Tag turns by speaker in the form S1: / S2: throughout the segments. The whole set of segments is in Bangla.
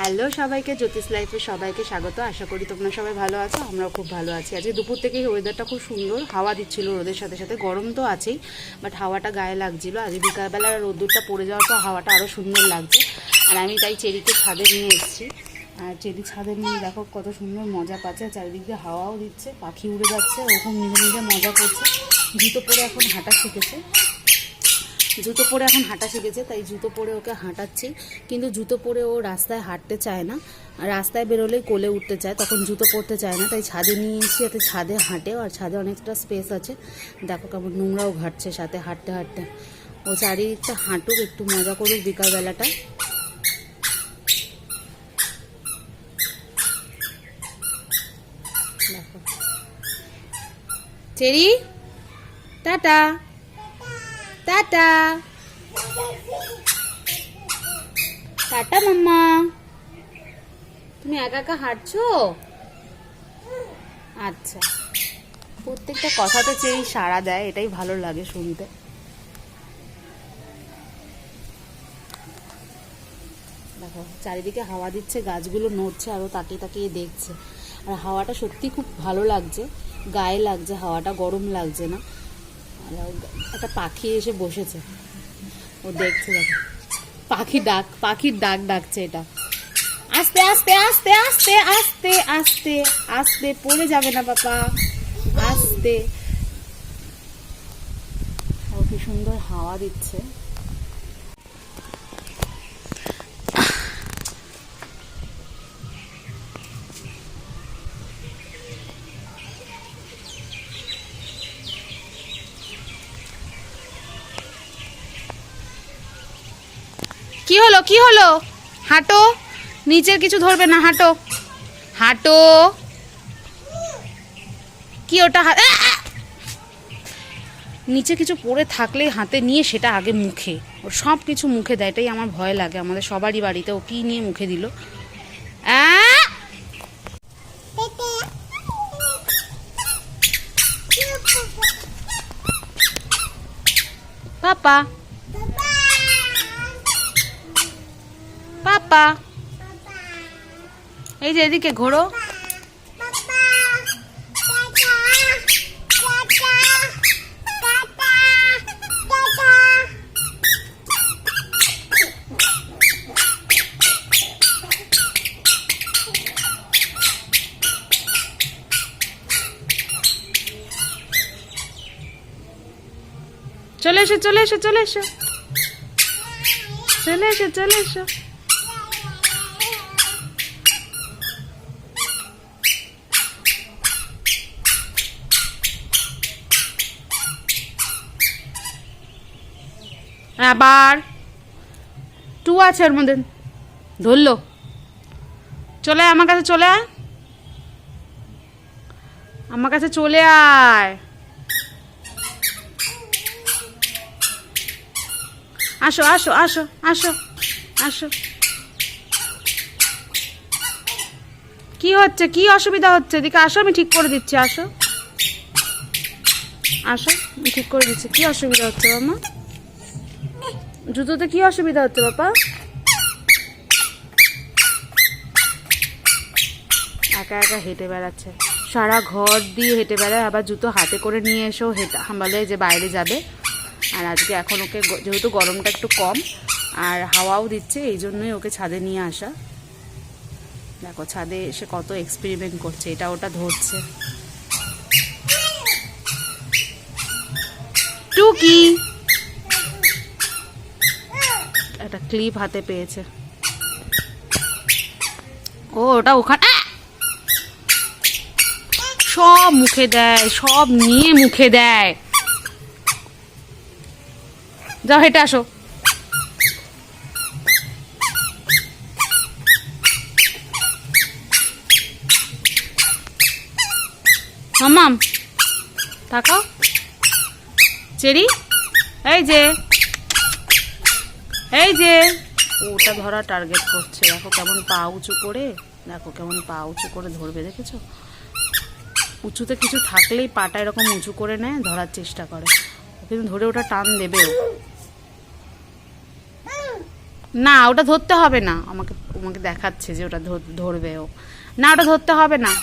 S1: হ্যালো সবাইকে, জ্যোতিষ লাইফে সবাইকে স্বাগত। আশা করি তোমরা সবাই ভালো আছো, আমরাও খুব ভালো আছি। আজকে দুপুর থেকে ওয়েদারটা খুব সুন্দর, হাওয়া দিচ্ছিল রোদের সাথে সাথে, গরম তো আছেই বাট হাওয়াটা গায়ে লাগছিল। আজ বিকালবেলা রোদ্দুরটা পড়ে যাওয়ার পর হাওয়াটা আরও সুন্দর লাগছে, আর আমি তাই চেরিকে ছাদে নিয়ে এসেছি। আর চেরি ছাদে নিয়ে দেখো কত সুন্দর মজা পাচ্ছে চারিদিক দিয়ে হাওয়াও দিচ্ছে, পাখি উড়ে যাচ্ছে ওরকম নিজে নিজে মজা করছে। জুতো পরে এখন হাঁটা শিখেছে। জুতো পরে এখন হাঁটা শিখেছে, তাই জুতো পরে ওকে হাঁটাচ্ছি। কিন্তু জুতো পরে ও রাস্তায় হাঁটতে চায় না। রাস্তায় বেরোলেই কোলে উঠতে চায়, তখন জুতো পরতে চায় না, তাই ছাদে নিয়ে এসে যাতে ছাদে হাঁটে, আর ছাদে অনেকটা স্পেস আছে। দেখো কেমন নোংরাও ঘাটছে সাথে হাঁটতে হাঁটতে। ও চারিদিকটা হাঁটুক, একটু মজা করুক বিকালবেলাটা। দেখো। চেরি? টাটা। টাটা টাটা মাম্মা তুমি একা একা হাঁটছো? আচ্ছা। প্রত্যেকটা কথাতে চেয়েই সাড়া দেয়, এটাই ভালো লাগে শুনতে। দেখো, চারিদিকে হাওয়া দিচ্ছে, গাছগুলো নড়ছে আরও তাকিয়ে তাকিয়ে দেখছে। আর হাওয়াটা সত্যি খুব ভালো লাগছে। গায়ে লাগছে, হাওয়াটা গরম লাগছে না। একটা পাখি এসে বসেছে। ও দেখছে দেখো। পাখি ডাক, পাখির ডাক ডাকছে এটা। আস্তে আস্তে আস্তে আস্তে আস্তে আস্তে আস্তে, পড়ে যাবে না বাবা। আস্তে। ও সুন্দর হাওয়া দিচ্ছে। কি হলো কি হলো? হাঁটো, নিচের কিছু ধরবে না, হাঁটো। হাঁটো। কি ওটা! নিচে কিছু পড়ে থাকলেই হাতে নিয়ে সেটা আগে মুখে। ওর সব কিছু মুখে দেয়, এটাই আমার ভয় লাগে। আমাদের সবারই বাড়িতে ও কি নিয়ে মুখে দিল! পাপা। এই যে এদিকে ঘোরো। চলে এসো চলে এসো চলে এসো। চলে এসো চলে এসো। আবার টু আছে ওর মধ্যে। ধরলো। চলে আয় আমার কাছে, চলে আয়। আমার কাছে চলে আয়। আসো আসো আসো আসো আসো। কি হচ্ছে? কি অসুবিধা হচ্ছে? এদিকে আসো, আমি ঠিক করে দিচ্ছি, আসো। আসো, আমি ঠিক করে দিচ্ছি। কি অসুবিধা হচ্ছে, বাবা জুতোতে কি অসুবিধা হচ্ছে, বাবা? একা একা হেঁটে বেড়াচ্ছে। সারা ঘর দিয়ে হেঁটে বেড়ায়, আবার জুতো হাতে করে নিয়ে এসেও হেঁটে, বলে যে বাইরে যাবে। আর আজকে এখন ওকে যেহেতু গরমটা একটু কম, আর হাওয়াও দিচ্ছে, এই জন্যই ওকে ছাদে নিয়ে আসা। দেখো, ছাদে এসে কত এক্সপেরিমেন্ট করছে, এটা ওটা ধরছে। টুকি! একটা ক্লিপ হাতে পেয়েছে। ও, ওটা ওখানে সব মুখে দেয়, সব নিয়ে মুখে দেয়। যাও, হেঁটে আসো। মামাম তাকাও। চেরি, এই যে। এই যে। ওটা ধরা টার্গেট করছে। দেখো কেমন পা উঁচু করে, দেখো কেমন পা উঁচু করে ধরবে, দেখেছ? উঁচুতে কিছু থাকলেই পাটা এরকম উঁচু করে নেয়, ধরার চেষ্টা করে। কিন্তু ধরে ওটা টান দেবেও না, ওটা ধরতে হবে না। আমাকে আমাকে দেখাচ্ছে যে ওটা ধর- ধরবে ও। না, ওটা ধরতে হবে না।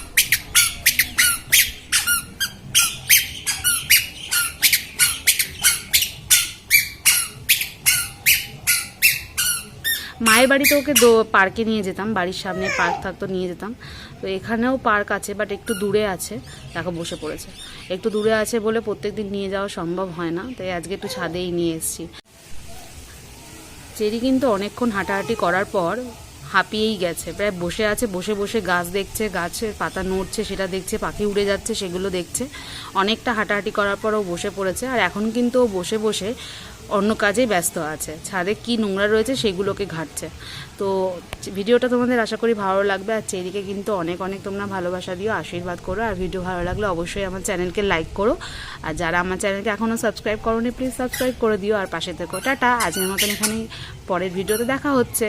S1: মায়ের বাড়িতে ওকে দো- পার্কে নিয়ে যেতাম, বাড়ির সামনে পার্ক থাকতো, নিয়ে যেতাম। তো এখানেও পার্ক আছে বাট একটু দূরে আছে। দেখো, বসে পড়েছে। একটু দূরে আছে বলে প্রত্যেকদিন নিয়ে যাওয়া সম্ভব হয় না, তাই আজকে একটু ছাদেই নিয়ে এসেছি। চেরি কিন্তু অনেকক্ষণ হাঁটাহাঁটি করার পর হাঁপিয়েই গেছে। প্রায় বসে আছে, বসে বসে গাছ দেখছে, গাছের পাতা নড়ছে, সেটা দেখছে, পাখি উড়ে যাচ্ছে, সেগুলো দেখছে। অনেকটা হাঁটাহাঁটি করার পর ও বসে পড়েছে। আর এখন কিন্তু ও বসে বসে অন্য কাজেই ব্যস্ত আছে। ছাদে কি নোংরা রয়েছে সেগুলোকে ঘাটছে। তো ভিডিওটা তোমাদের আশা করি ভালো লাগবে। আর চেরিকে কিন্তু অনেক অনেক তোমরা ভালোবাসা দিও, আশীর্বাদ করো। আর ভিডিও ভালো লাগলে অবশ্যই আমার চ্যানেলকে লাইক করো। আর যারা আমার চ্যানেলকে এখনও সাবস্ক্রাইব করোনি, প্লিজ সাবস্ক্রাইব করে দিও। আর পাশে থেকো। টাটা! আজকের মতন এখানেই পরের ভিডিওতে দেখা হচ্ছে।